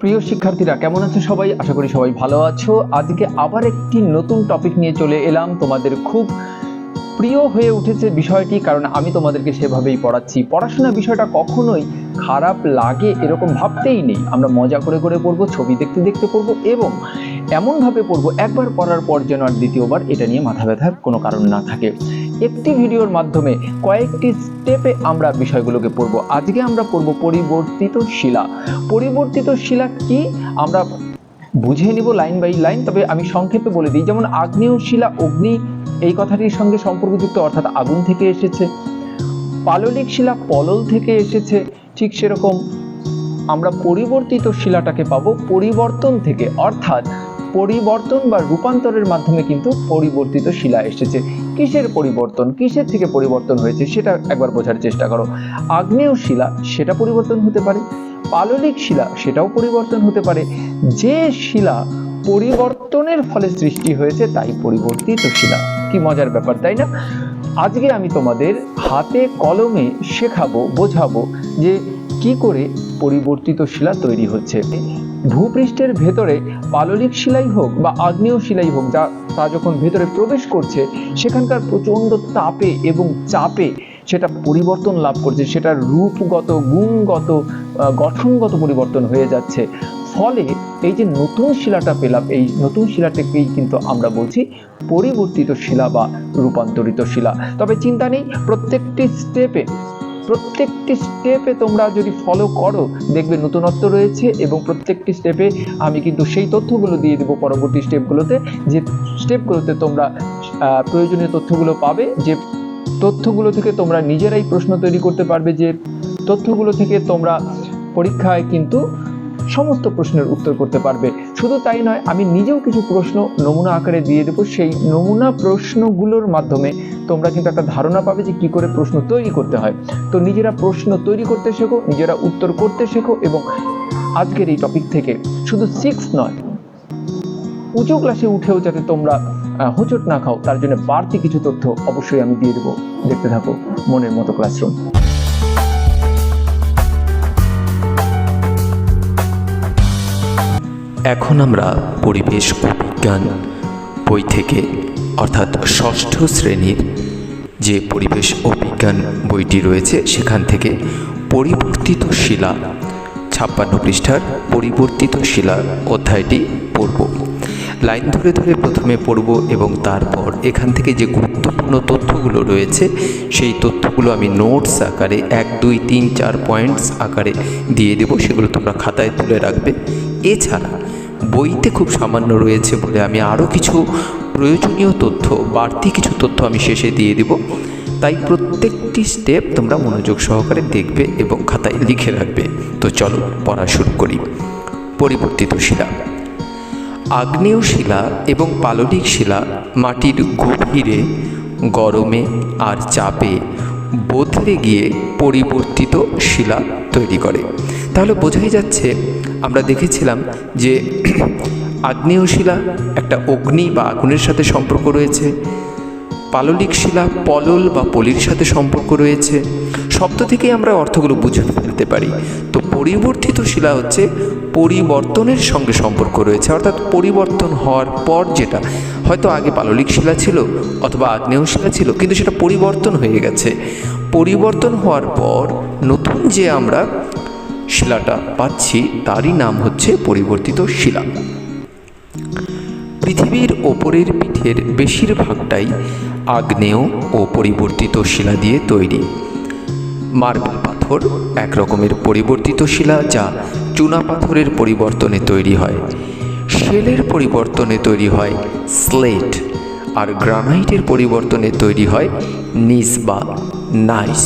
প্রিয় শিক্ষার্থীরা, কেমন আছো সবাই? আশা করি সবাই ভালো আছো। আজকে আবার একটি নতুন টপিক নিয়ে চলে এলাম। তোমাদের খুব প্রিয় হয়ে উঠেছে বিষয়টি, কারণ আমি তোমাদেরকে সেভাবেই পড়াচ্ছি। পড়াশোনা বিষয়টা কখনোই খারাপ লাগে এরকম ভাবতেই নেই। আমরা মজা করে করে পড়ব, ছবি দেখতে দেখতে পড়ব এবং এমনভাবে পড়ব, একবার পড়ার পর যেন আর দ্বিতীয়বার এটা নিয়ে মাথা ব্যথার কোনো কারণ না থাকে। একটি ভিডিওর মাধ্যমে কয়েকটি স্টেপে আমরা বিষয়গুলোকে পড়ব। আজকে আমরা পড়ব পরিবর্তিত শিলা। পরিবর্তিত শিলা কি? আমরা বুঝে নিব লাইন বাই লাইন, তবে আমি সংক্ষেপে বলে দিই। যেমন আগ্নেয় শিলা, অগ্নি, এই কথাটির সঙ্গে সম্পর্কযুক্ত, অর্থাৎ আগুন থেকে এসেছে। পাললিক শিলা, পলল থেকে এসেছে। ঠিক সেরকম আমরা পরিবর্তিত শিলাটাকে পাবো পরিবর্তন থেকে। অর্থাৎ পরিবর্তন বা রূপান্তরের মাধ্যমে কিন্তু পরিবর্তিত শিলা এসেছে। কিসের পরিবর্তন, কিসের থেকে পরিবর্তন হয়েছে সেটা একবার বোঝার চেষ্টা করো। আগ্নেয় শিলা সেটা পরিবর্তন হতে পারে, পাললিক শিলা সেটাও পরিবর্তন হতে পারে। যে শিলা পরিবর্তনের ফলে সৃষ্টি হয়েছে, তাই পরিবর্তিত শিলা। কি মজার ব্যাপার, তাই না? আজকে আমি তোমাদের হাতে কলমে শেখাবো, বোঝাবো যে কি করে পরিবর্তিত শিলা তৈরি হচ্ছে। ভূপৃষ্ঠের ভেতরে পাললিক শিলাই হোক বা আগ্নেয় শিলাই হোক, যা তা যখন ভেতরে প্রবেশ করছে, সেখানকার প্রচণ্ড তাপে এবং চাপে সেটা পরিবর্তন লাভ করছে, সেটার রূপগত, গুণগত গঠনগত পরিবর্তন হয়ে যাচ্ছে। ফলে এই যে নতুন শিলাটা পেলাম, এই নতুন শিলাটাকেই কিন্তু আমরা বলছি পরিবর্তিত শিলা বা রূপান্তরিত শিলা। তবে চিন্তা নেই, প্রত্যেকটি স্টেপে প্রত্যেকটি স্টেপে তোমরা যদি ফলো করো, দেখবে নতুনত্ব রয়েছে এবং প্রত্যেকটি স্টেপে আমি কিন্তু সেই তথ্যগুলো দিয়ে দেবো পরবর্তী স্টেপগুলোতে যে স্টেপগুলোতে তোমরা প্রয়োজনীয় তথ্যগুলো পাবে, যে তথ্যগুলো থেকে তোমরা নিজেরাই প্রশ্ন তৈরি করতে পারবে, যে তথ্যগুলো থেকে তোমরা পরীক্ষায় কিন্তু সমস্ত প্রশ্নের উত্তর করতে পারবে। শুধু তাই নয়, আমি নিজেও কিছু প্রশ্ন নমুনা আকারে দিয়ে দেবো, সেই নমুনা প্রশ্নগুলোর মাধ্যমে তোমরা কিন্তু একটা ধারণা পাবে যে কি করে প্রশ্ন তৈরি করতে হয়। তো নিজেরা প্রশ্ন তৈরি করতে শেখো, নিজেরা উত্তর করতে শেখো এবং আজকের এই টপিক থেকে শুধু সিক্স নয়, উঁচু ক্লাসে উঠেও যাতে তোমরা হোঁচট না খাও, তার জন্য বাড়তি কিছু তথ্য অবশ্যই আমি দিয়ে দেবো। দেখতে থাকো মনের মতো ক্লাসরুম এখন আমরা পরিবেশ বিজ্ঞান বই থেকে, অর্থাৎ ষষ্ঠ শ্রেণির যে পরিবেশ ও বিজ্ঞান বইটি রয়েছে, সেখান থেকে পরিবর্তিত শিলা, ছাপ্পান্ন পৃষ্ঠার পরিবর্তিত শিলা অধ্যায়টি পড়ব। লাইন ধরে ধরে প্রথমে পড়ব এবং তারপর এখান থেকে যে গুরুত্বপূর্ণ তথ্যগুলো রয়েছে, সেই তথ্যগুলো আমি নোটস আকারে এক, দুই, তিন, চার পয়েন্টস আকারে দিয়ে দেবো, সেগুলো তোমরা খাতায় তুলে রাখবে। এছাড়া বইতে খুব সামান্য রয়েছে বলে আমি আরও কিছু প্রয়োজনীয় তথ্য, বাড়তি কিছু তথ্য আমি শেষে দিয়ে দেব। তাই প্রত্যেকটি স্টেপ তোমরা মনোযোগ সহকারে দেখবে এবং খাতায় লিখে রাখবে। তো চলো পড়া শুরু করি। পরিবর্তিত শিলা। আগ্নেয় শিলা এবং পাললিক শিলা মাটির গভীরে, গরমে আর চাপে বদলে গিয়ে পরিবর্তিত শিলা তৈরি করে। তাহলে বোঝাই যাচ্ছে আমরা দেখেছিলাম যে আগ্নেয় শিলা একটা অগ্নি বা আগুনের সাথে সম্পর্ক রয়েছে, পাললিক শিলা পলল বা পলির সাথে সম্পর্ক রয়েছে। শব্দ থেকেই আমরা অর্থগুলো বুঝে ফেলতে পারি। তো পরিবর্তিত শিলা হচ্ছে পরিবর্তনের সঙ্গে সম্পর্ক রয়েছে, অর্থাৎ পরিবর্তন হওয়ার পর যেটা, হয়তো আগে পাললিক শিলা ছিল অথবা আগ্নেয় শিলা ছিল, কিন্তু সেটা পরিবর্তন হয়ে গেছে। পরিবর্তন হওয়ার পর নতুন যে আমরা শিলাটা পাচ্ছি, তারই নাম হচ্ছে পরিবর্তিত শিলা। পৃথিবীর ওপরের পিঠের বেশিরভাগটাই আগ্নেয় ও পরিবর্তিত শিলা দিয়ে তৈরি। মার্বেল পাথর এক রকমের পরিবর্তিত শিলা যা চুনা পাথরের পরিবর্তনে তৈরি হয়। শেলের পরিবর্তনে তৈরি হয় স্লেট আর গ্রানাইটের পরিবর্তনে তৈরি হয় নিস বা নাইস।